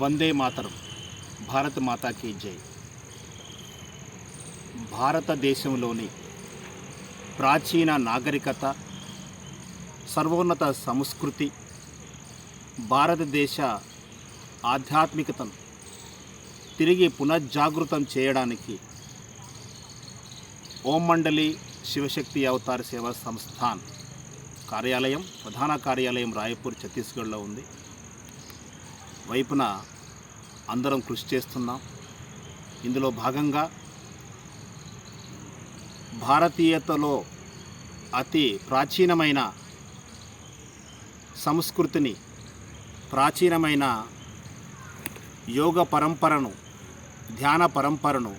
వందే మాతరం. భారత మాతాకి జై. భారతదేశంలోని ప్రాచీన నాగరికత సర్వోన్నత సంస్కృతి భారతదేశ ఆధ్యాత్మికతను తిరిగి పునర్జాగృతం చేయడానికి ఓం మండలి శివశక్తి అవతార సేవా సంస్థాన్ కార్యాలయం ప్రధాన కార్యాలయం రాయపూర్ ఛత్తీస్గఢ్లో ఉంది. వైపున అందరం కృషి చేస్తున్నాం. ఇందులో భాగంగా భారతీయతలో అతి ప్రాచీనమైన సంస్కృతిని ప్రాచీనమైన యోగ పరంపరను ధ్యాన పరంపరను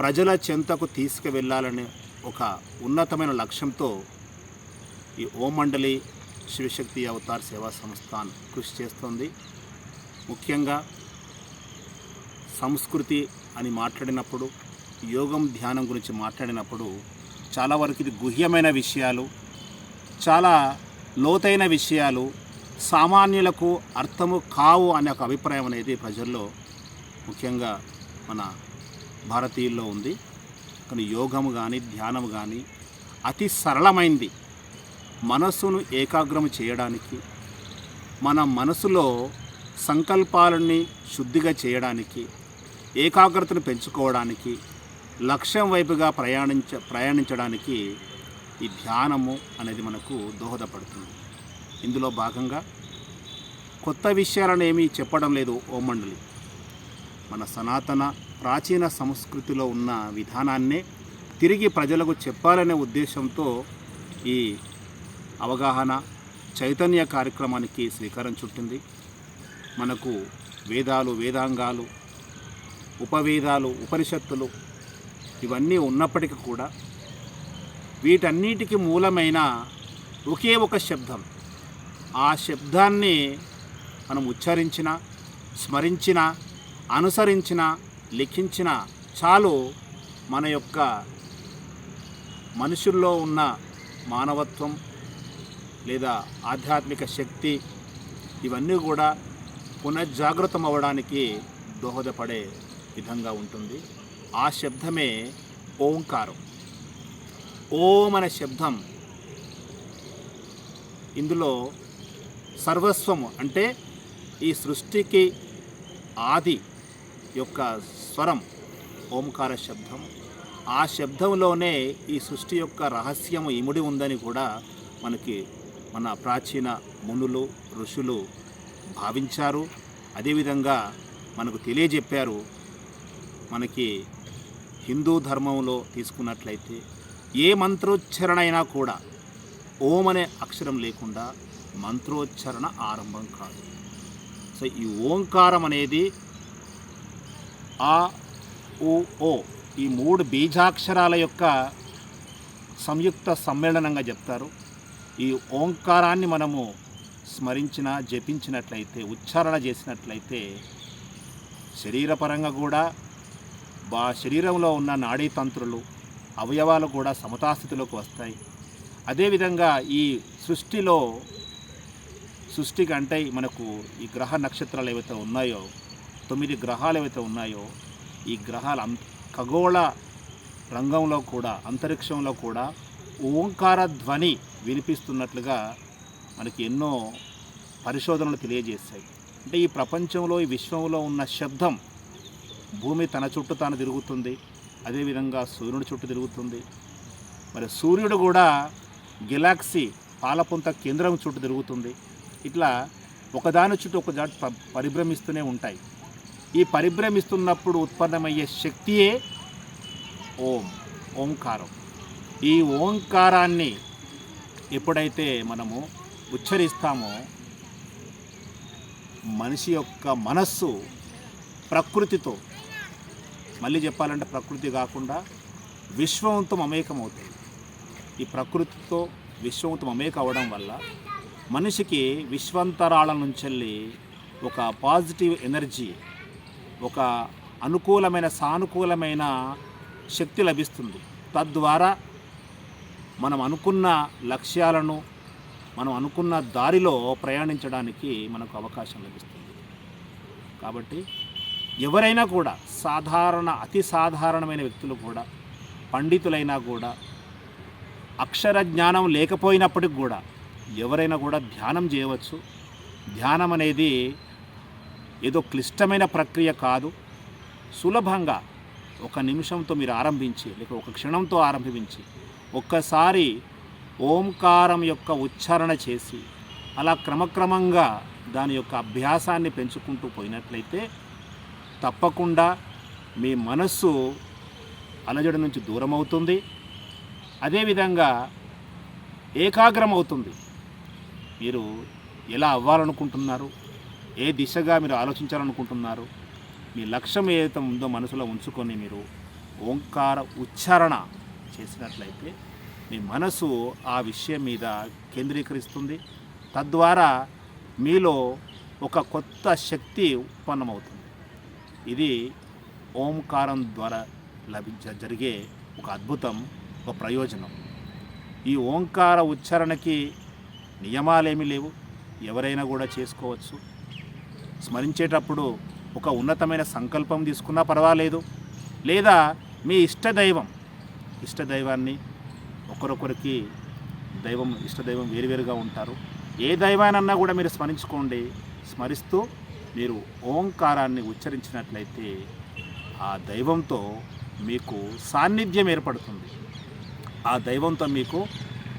ప్రజల చెంతకు తీసుకువెళ్ళాలనే ఒక ఉన్నతమైన లక్ష్యంతో ఈ ఓం మండలి శివశక్తి అవతార్ సేవా సంస్థాన్ కృషి చేస్తోంది. ముఖ్యంగా సంస్కృతి అని మాట్లాడినప్పుడు యోగం ధ్యానం గురించి మాట్లాడినప్పుడు చాలా వరకు ఇది గుహ్యమైన విషయాలు చాలా లోతైన విషయాలు సామాన్యులకు అర్థము కావు అనే ఒక అభిప్రాయం అనేది ప్రజల్లో ముఖ్యంగా మన భారతీయుల్లో ఉంది. కానీ యోగము కానీ ధ్యానము కానీ అతి సరళమైంది. మనస్సును ఏకాగ్రము చేయడానికి మన మనసులో సంకల్పాలని శుద్ధిగా చేయడానికి ఏకాగ్రతను పెంచుకోవడానికి లక్ష్యం వైపుగా ప్రయాణించ ప్రయాణించడానికి ఈ ధ్యానము అనేది మనకు దోహదపడుతుంది. ఇందులో భాగంగా కొత్త విషయాలను ఏమీ చెప్పడం లేదు ఓ మండలి. మన సనాతన ప్రాచీన సంస్కృతిలో ఉన్న విధానాన్నే తిరిగి ప్రజలకు చెప్పాలనే ఉద్దేశంతో ఈ అవగాహన చైతన్య కార్యక్రమానికి శ్రీకారం చుట్టింది. మనకు వేదాలు వేదాంగాలు ఉపవేదాలు ఉపనిషత్తులు ఇవన్నీ ఉన్నప్పటికీ కూడా వీటన్నిటికీ మూలమైన ఒకే ఒక శబ్దం. ఆ శబ్దాన్ని మనం ఉచ్చరించిన స్మరించిన అనుసరించిన లిఖించిన చాలు మన యొక్క మనుషుల్లో ఉన్న మానవత్వం లేదా ఆధ్యాత్మిక శక్తి ఇవన్నీ కూడా పునఃజాగృతం అవ్వడానికి దోహదపడే విధంగా ఉంటుంది. ఆ శబ్దమే ఓంకారం. ఓం అనే శబ్దం ఇందులో సర్వస్వము అంటే ఈ సృష్టికి ఆది యొక్క స్వరం ఓంకార శబ్దం. ఆ శబ్దంలోనే ఈ సృష్టి యొక్క రహస్యము ఇముడి ఉందని కూడా మనకి మన ప్రాచీన మునులు ఋషులు భావించారు. అదేవిధంగా మనకు తెలియజెప్పారు. మనకి హిందూ ధర్మంలో తీసుకున్నట్లయితే ఏ మంత్రోచ్చరణ అయినా కూడా ఓం అనే అక్షరం లేకుండా మంత్రోచ్చరణ ఆరంభం కాదు. సో ఈ ఓంకారం అనేది ఆ ఓ ఈ మూడు బీజాక్షరాల యొక్క సంయుక్త సమ్మేళనంగా చెప్తారు. ఈ ఓంకారాన్ని మనము స్మరించిన జపించినట్లయితే ఉచ్చారణ చేసినట్లయితే శరీరపరంగా కూడా బా శరీరంలో ఉన్న నాడీ తంత్రులు అవయవాలు కూడా సమతాస్థితిలోకి వస్తాయి. అదేవిధంగా ఈ సృష్టిలో సృష్టికి అంటే మనకు ఈ గ్రహ నక్షత్రాలు ఏవైతే ఉన్నాయో తొమ్మిది గ్రహాలు ఏవైతే ఉన్నాయో ఈ గ్రహాల అం ఖగోళ రంగంలో కూడా అంతరిక్షంలో కూడా ఓంకార ధ్వని వినిపిస్తున్నట్లుగా మనకి ఎన్నో పరిశోధనలు తెలియజేస్తాయి. అంటే ఈ ప్రపంచంలో ఈ విశ్వంలో ఉన్న శబ్దం భూమి తన చుట్టూ తాను తిరుగుతుంది. అదేవిధంగా సూర్యుడి చుట్టూ తిరుగుతుంది. మరి సూర్యుడు కూడా గెలాక్సీ పాలపుంత కేంద్రం చుట్టూ తిరుగుతుంది. ఇట్లా ఒకదాని చుట్టూ ఒక పరిభ్రమిస్తూనే ఉంటాయి. ఈ పరిభ్రమిస్తున్నప్పుడు ఉత్పన్నమయ్యే శక్తియే ఓం ఓంకారం. ఈ ఓంకారాన్ని ఎప్పుడైతే మనము ఉచ్చరిస్తామో మనిషి యొక్క మనస్సు ప్రకృతితో మళ్ళీ చెప్పాలంటే ప్రకృతి కాకుండా విశ్వంతో మమేకమవుతుంది. ఈ ప్రకృతితో విశ్వంతో మమేక అవ్వడం వల్ల మనిషికి విశ్వంతరాళ నుంచి ఒక పాజిటివ్ ఎనర్జీ ఒక అనుకూలమైన సానుకూలమైన శక్తి లభిస్తుంది. తద్వారా మనం అనుకున్న లక్ష్యాలను మనం అనుకున్న దారిలో ప్రయాణించడానికి మనకు అవకాశం లభిస్తుంది. కాబట్టి ఎవరైనా కూడా సాధారణ అతి సాధారణమైన వ్యక్తులు కూడా పండితులైనా కూడా అక్షర జ్ఞానం లేకపోయినప్పటికి కూడా ఎవరైనా కూడా ధ్యానం చేయవచ్చు. ధ్యానం అనేది ఏదో క్లిష్టమైన ప్రక్రియ కాదు. సులభంగా ఒక నిమిషంతో మీరు ఆరంభించి లేక ఒక క్షణంతో ఆరంభించి ఒక్కసారి ఓంకారం యొక్క ఉచ్చారణ చేసి అలా క్రమక్రమంగా దాని యొక్క అభ్యాసాన్ని పెంచుకుంటూ పోయినట్లయితే తప్పకుండా మీ మనస్సు అలజడి నుంచి దూరం అవుతుంది అదేవిధంగా ఏకాగ్రం అవుతుంది మీరు ఎలా అవ్వాలనుకుంటున్నారు? ఏ దిశగా మీరు ఆలోచించాలనుకుంటున్నారు? మీ లక్ష్యం ఏదైతే ఉందో మనసులో ఉంచుకొని మీరు ఓంకార ఉచ్చారణ చేసినట్లయితే మీ మనసు ఆ విషయం మీద కేంద్రీకరిస్తుంది. తద్వారా మీలో ఒక కొత్త శక్తి ఉత్పన్నమవుతుంది. ఇది ఓంకారం ద్వారా లభించ జరిగే ఒక అద్భుతం ఒక ప్రయోజనం. ఈ ఓంకార ఉచ్చారణకి నియమాలేమీ లేవు. ఎవరైనా కూడా చేసుకోవచ్చు. స్మరించేటప్పుడు ఒక ఉన్నతమైన సంకల్పం తీసుకున్నా పర్వాలేదు. లేదా మీ ఇష్టదైవం ఇష్టదైవాన్ని ఒకరొకరికి దైవం ఇష్టదైవం వేరువేరుగా ఉంటారు. ఏ దైవానన్నా కూడా మీరు స్మరించుకోండి. స్మరిస్తూ మీరు ఓంకారాన్ని ఉచ్చరించినట్లయితే ఆ దైవంతో మీకు సాన్నిధ్యం ఏర్పడుతుంది. ఆ దైవంతో మీకు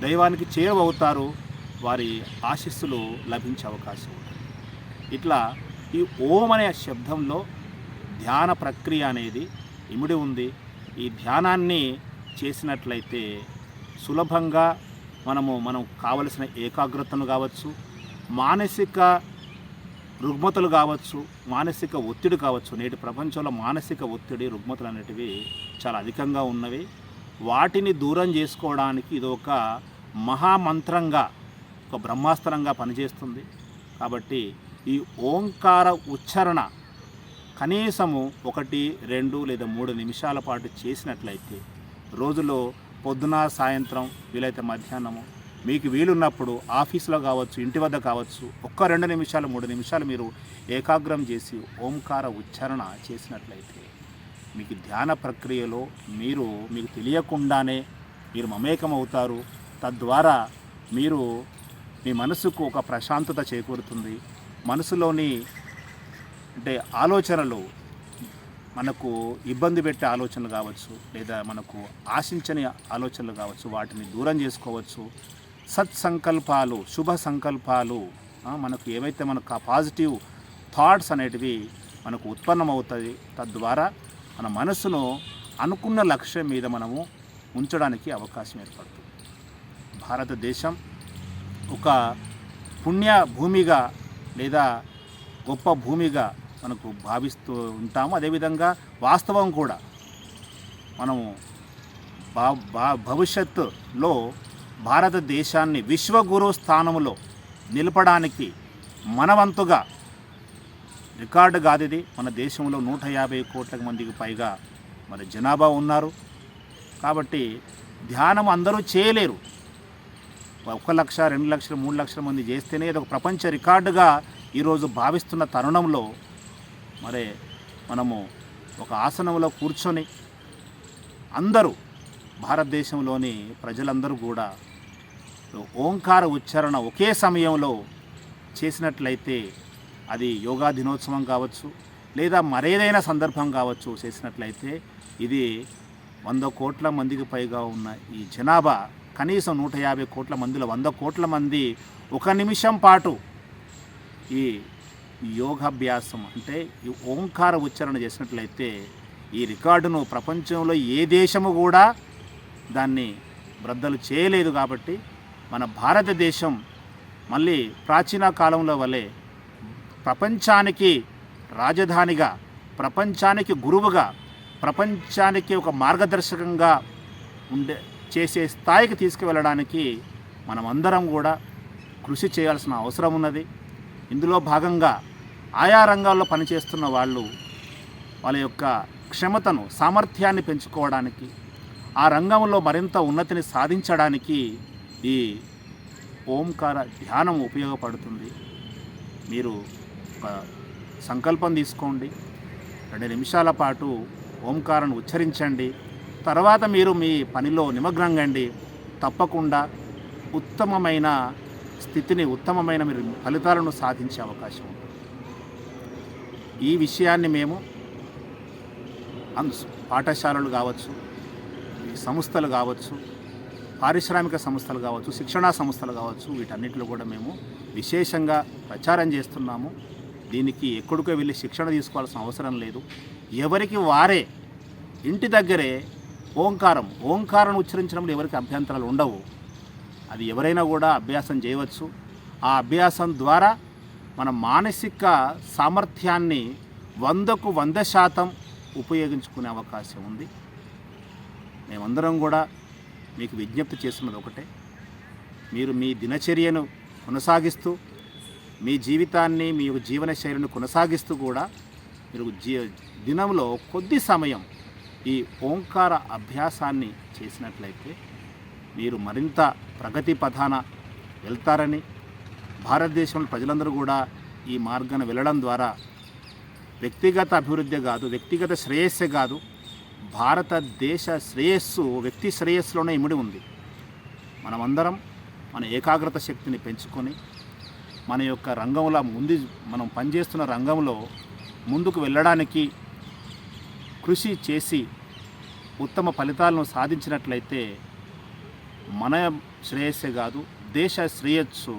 దైవానికి చేరువవుతారు. వారి ఆశీస్సులు లభించే అవకాశం ఉంటుంది. ఇట్లా ఈ ఓం అనే శబ్దంలో ధ్యాన ప్రక్రియ అనేది ఇమిడి ఉంది. ఈ ధ్యానాన్ని చేసినట్లయితే సులభంగా మనము మనం కావలసిన ఏకాగ్రతను కావచ్చు మానసిక రుగ్మతలు కావచ్చు మానసిక ఒత్తిడి కావచ్చు నేటి ప్రపంచంలో మానసిక ఒత్తిడి రుగ్మతలు అనేటివి చాలా అధికంగా ఉన్నవి. వాటిని దూరం చేసుకోవడానికి ఇది ఒక మహామంత్రంగా ఒక బ్రహ్మాస్త్రంగా పనిచేస్తుంది. కాబట్టి ఈ ఓంకార ఉచ్చారణ కనీసము ఒకటి రెండు లేదా మూడు నిమిషాల పాటు చేసినట్లయితే రోజులో పొద్దున సాయంత్రం వీలైతే మధ్యాహ్నము మీకు వీలున్నప్పుడు ఆఫీస్లో కావచ్చు ఇంటి వద్ద కావచ్చు ఒక్క రెండు నిమిషాలు మూడు నిమిషాలు మీరు ఏకాగ్రం చేసి ఓంకార ఉచ్చారణ చేసినట్లయితే మీకు ధ్యాన ప్రక్రియలో మీరు మీకు తెలియకుండానే మీరు మమేకం అవుతారు తద్వారా మీరు మీ మనసుకు ఒక ప్రశాంతత చేకూరుతుంది. మనసులోని అంటే ఆలోచనలు మనకు ఇబ్బంది పెట్టే ఆలోచనలు కావచ్చు లేదా మనకు ఆశించని ఆలోచనలు కావచ్చు వాటిని దూరం చేసుకోవచ్చు. సత్సంకల్పాలు శుభ సంకల్పాలు మనకు ఏవైతే మనకు ఆ పాజిటివ్ థాట్స్ అనేటివి మనకు ఉత్పన్నమవుతుంది తద్వారా మన మనసును అనుకున్న లక్ష్యం మీద మనము ఉంచడానికి అవకాశం ఏర్పడుతుంది. భారతదేశం ఒక పుణ్య భూమిగా లేదా గొప్ప భూమిగా మనకు భావిస్తూ ఉంటాము. అదేవిధంగా వాస్తవం కూడా మనము భా భా భవిష్యత్తులో భారతదేశాన్ని విశ్వగురు స్థానంలో నిలపడానికి మనవంతుగా రికార్డు కాదిది మన దేశంలో నూట యాభై కోట్ల మందికి పైగా మరి జనాభా ఉన్నారు. కాబట్టి ధ్యానం అందరూ చేయలేరు. ఒక లక్ష రెండు లక్షలు మూడు లక్షల మంది చేస్తేనే ఇది ఒక ప్రపంచ రికార్డుగా ఈరోజు భావిస్తున్న తరుణంలో మరి మనము ఒక ఆసనంలో కూర్చొని అందరూ భారతదేశంలోని ప్రజలందరూ కూడా ఓంకార ఉచ్చారణ ఒకే సమయంలో చేసినట్లయితే అది యోగా దినోత్సవం కావచ్చు లేదా మరేదైనా సందర్భం కావచ్చు చేసినట్లయితే ఇది వంద కోట్ల మందికి పైగా ఉన్న ఈ జనాభా కనీసం నూట యాభై కోట్ల మందిలో వంద కోట్ల మంది ఒక నిమిషం పాటు ఈ యోగాభ్యాసం అంటే ఓంకార ఉచ్చారణ చేసినట్లయితే ఈ రికార్డును ప్రపంచంలో ఏ దేశము కూడా దాన్ని బ్రద్దలు చేయలేదు కాబట్టి మన భారతదేశం మళ్ళీ ప్రాచీన కాలంలో వలె ప్రపంచానికి రాజధానిగా ప్రపంచానికి గురువుగా ప్రపంచానికి ఒక మార్గదర్శకంగా ఉండే చేసే స్థాయికి తీసుకువెళ్ళడానికి మనమందరం కూడా కృషి చేయాల్సిన అవసరం ఉన్నది. ఇందులో భాగంగా ఆయా రంగాల్లో పనిచేస్తున్న వాళ్ళు వాళ్ళ యొక్క క్షమతను సామర్థ్యాన్ని పెంచుకోవడానికి ఆ రంగంలో మరింత ఉన్నతిని సాధించడానికి ఈ ఓంకార ధ్యానం ఉపయోగపడుతుంది. మీరు ఒక సంకల్పం తీసుకోండి. రెండు నిమిషాల పాటు ఓంకారాన్ని ఉచ్చరించండి. తర్వాత మీరు మీ పనిలో నిమగ్నంగండి. తప్పకుండా ఉత్తమమైన స్థితిని ఉత్తమమైన మీరు ఫలితాలను సాధించే అవకాశం ఉంటుంది. ఈ విషయాన్ని మేము పాఠశాలలు కావచ్చు సంస్థలు కావచ్చు పారిశ్రామిక సంస్థలు కావచ్చు శిక్షణా సంస్థలు కావచ్చు వీటన్నిటిలో కూడా మేము విశేషంగా ప్రచారం చేస్తున్నాము. దీనికి ఎక్కడికో వెళ్ళి శిక్షణ తీసుకోవాల్సిన అవసరం లేదు. ఎవరికి వారే ఇంటి దగ్గరే ఓంకారం ఓంకారం ఉచ్చరించడంలో ఎవరికి అభ్యంతరాలు ఉండవు. అది ఎవరైనా కూడా అభ్యాసం చేయవచ్చు. ఆ అభ్యాసం ద్వారా మన మానసిక సామర్థ్యాన్ని వందకు వంద శాతం ఉపయోగించుకునే అవకాశం ఉంది. మేమందరం కూడా మీకు విజ్ఞప్తి చేస్తున్నది ఒకటే. మీరు మీ దినచర్యను కొనసాగిస్తూ మీ జీవితాన్ని మీ జీవన శైలిని కొనసాగిస్తూ కూడా మీరు జీ దినంలో కొద్ది సమయం ఈ ఓంకార అభ్యాసాన్ని చేసినట్లయితే మీరు మరింత ప్రగతి పథాన వెళ్తారని భారతదేశంలో ప్రజలందరూ కూడా ఈ మార్గాన వెళ్ళడం ద్వారా వ్యక్తిగత అభివృద్ధి కాదు వ్యక్తిగత శ్రేయస్సే కాదు భారతదేశ శ్రేయస్సు వ్యక్తి శ్రేయస్సులోనే ఇమిడి ఉంది. మనమందరం మన ఏకాగ్రత శక్తిని పెంచుకొని మన యొక్క రంగంలో ముందు మనం పనిచేస్తున్న రంగంలో ముందుకు వెళ్ళడానికి కృషి చేసి ఉత్తమ ఫలితాలను సాధించినట్లయితే మన శ్రేయస్సే కాదు దేశ శ్రేయస్సు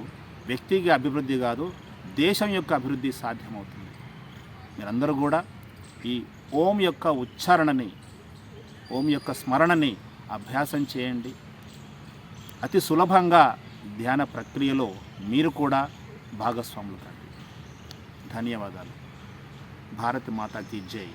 వ్యక్తిగా అభివృద్ధి కాదు దేశం యొక్క అభివృద్ధి సాధ్యమవుతుంది. మీరందరూ కూడా ఈ ఓం యొక్క ఉచ్చారణని ఓం యొక్క స్మరణని అభ్యాసం చేయండి. అతి సులభంగా ధ్యాన ప్రక్రియలో మీరు కూడా భాగస్వాములు కండి. ధన్యవాదాలు. భారత్ మాతాకి జై.